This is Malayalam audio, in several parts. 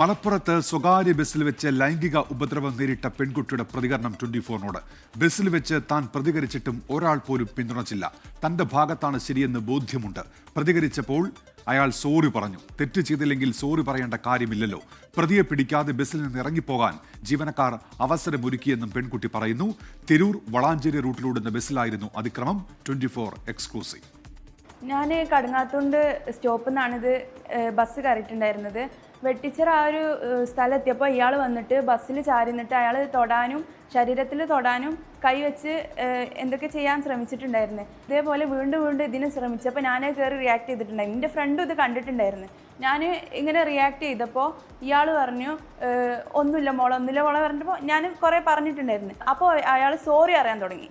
മലപ്പുറത്ത് സ്വകാര്യ ബസ്സിൽ വെച്ച് ലൈംഗിക ഉപദ്രവം നേരിട്ട പെൺകുട്ടിയുടെ പ്രതികരണം ട്വന്റി ഫോറിനോട് ബസ്സിൽ വെച്ച് താൻ പ്രതികരിച്ചിട്ടും ഒരാൾ പോലും പിന്തുണച്ചില്ല. തന്റെ ഭാഗത്താണ് ശരിയെന്ന് ബോധ്യമുണ്ട്. പ്രതികരിച്ചപ്പോൾ അയാൾ സോറി പറഞ്ഞു. തെറ്റ് ചെയ്തില്ലെങ്കിൽ സോറി പറയേണ്ട കാര്യമില്ലല്ലോ. പ്രതിയെ പിടിക്കാതെ ബസ്സിൽ നിന്ന് ഇറങ്ങിപ്പോകാൻ ജീവനക്കാർ അവസരമൊരുക്കിയെന്നും പെൺകുട്ടി പറയുന്നു. തിരൂർ വളാഞ്ചേരി റൂട്ടിലൂടുന്ന ബസ്സിലായിരുന്നു അതിക്രമം. Twenty exclusive. ഞാൻ കടങ്ങാത്തുണ്ട് സ്റ്റോപ്പിൽ നിന്നാണിത് ബസ് കയറിയിട്ടുണ്ടായിരുന്നത്. വെട്ടിച്ചർ ആ ഒരു സ്ഥലം എത്തിയപ്പോൾ ഇയാൾ വന്നിട്ട് ബസ്സിൽ ചാരി നിന്നിട്ട് അയാൾ തൊടാനും ശരീരത്തിൽ തൊടാനും കൈവച്ച് എന്തൊക്കെ ചെയ്യാൻ ശ്രമിച്ചിട്ടുണ്ടായിരുന്നു. ഇതേപോലെ വീണ്ടും വീണ്ടും ഇതിന് ശ്രമിച്ചപ്പോൾ ഞാനേ കയറി റിയാക്ട് ചെയ്തിട്ടുണ്ടായിരുന്നു എന്റെ ഫ്രണ്ടും ഇത് കണ്ടിട്ടുണ്ടായിരുന്നു. ഞാൻ ഇങ്ങനെ റിയാക്ട് ചെയ്തപ്പോൾ ഇയാൾ പറഞ്ഞു ഒന്നുമില്ല മോളെ ഒന്നുമില്ല മോളെ പറഞ്ഞപ്പോൾ ഞാൻ കുറേ പറഞ്ഞിട്ടുണ്ടായിരുന്നു. അപ്പോൾ അയാൾ സോറി അറിയാൻ തുടങ്ങി.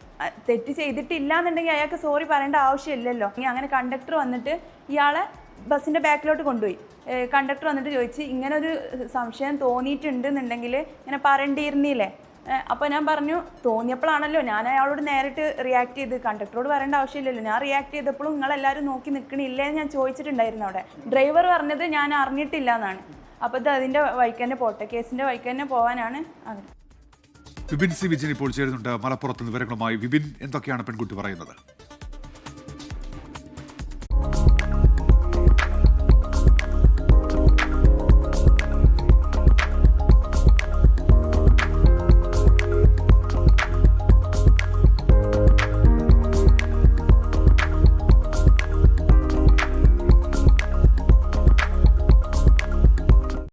തെറ്റ് ചെയ്തിട്ടില്ല എന്നുണ്ടെങ്കിൽ അയാൾക്ക് സോറി പറയേണ്ട ആവശ്യമില്ലല്ലോ. ഇനി അങ്ങനെ കണ്ടക്ടർ വന്നിട്ട് ഇയാളെ ബസ്സിന്റെ ബാക്കിലോട്ട് കൊണ്ടുപോയി. കണ്ടക്ടർ വന്നിട്ട് ചോദിച്ച് ഇങ്ങനെ ഒരു സംശയം തോന്നിയിട്ടുണ്ടെന്നുണ്ടെങ്കിൽ ഇങ്ങനെ പറയേണ്ടിയിരുന്നില്ലേ? അപ്പോൾ ഞാൻ പറഞ്ഞു തോന്നിയപ്പോഴാണല്ലോ ഞാൻ അയാളോട് നേരിട്ട് റിയാക്ട് ചെയ്ത്. കണ്ടക്ടറോട് വരേണ്ട ആവശ്യമില്ലല്ലോ. ഞാൻ റിയാക്ട് ചെയ്തപ്പോഴും നിങ്ങൾ നിങ്ങളെല്ലാവരും നോക്കി നിൽക്കണില്ലേ ഞാൻ ചോദിച്ചിട്ടുണ്ടായിരുന്നു അവിടെ. ഡ്രൈവർ പറഞ്ഞത് ഞാൻ അറിഞ്ഞിട്ടില്ല എന്നാണ് അപ്പോൾ ഇത് അതിന്റെ വൈക്ക് തന്നെ പോട്ടെ. കേസിന്റെ വൈക്ക് തന്നെ പോകാനാണ് വിപിൻ സി വിജയൻ ഇപ്പോൾ ചേരുന്നുണ്ട്. മലപ്പുറത്ത് വിവരങ്ങളുമായി. വിപിൻ എന്തൊക്കെയാണ് പെൺകുട്ടി പറയുന്നത്?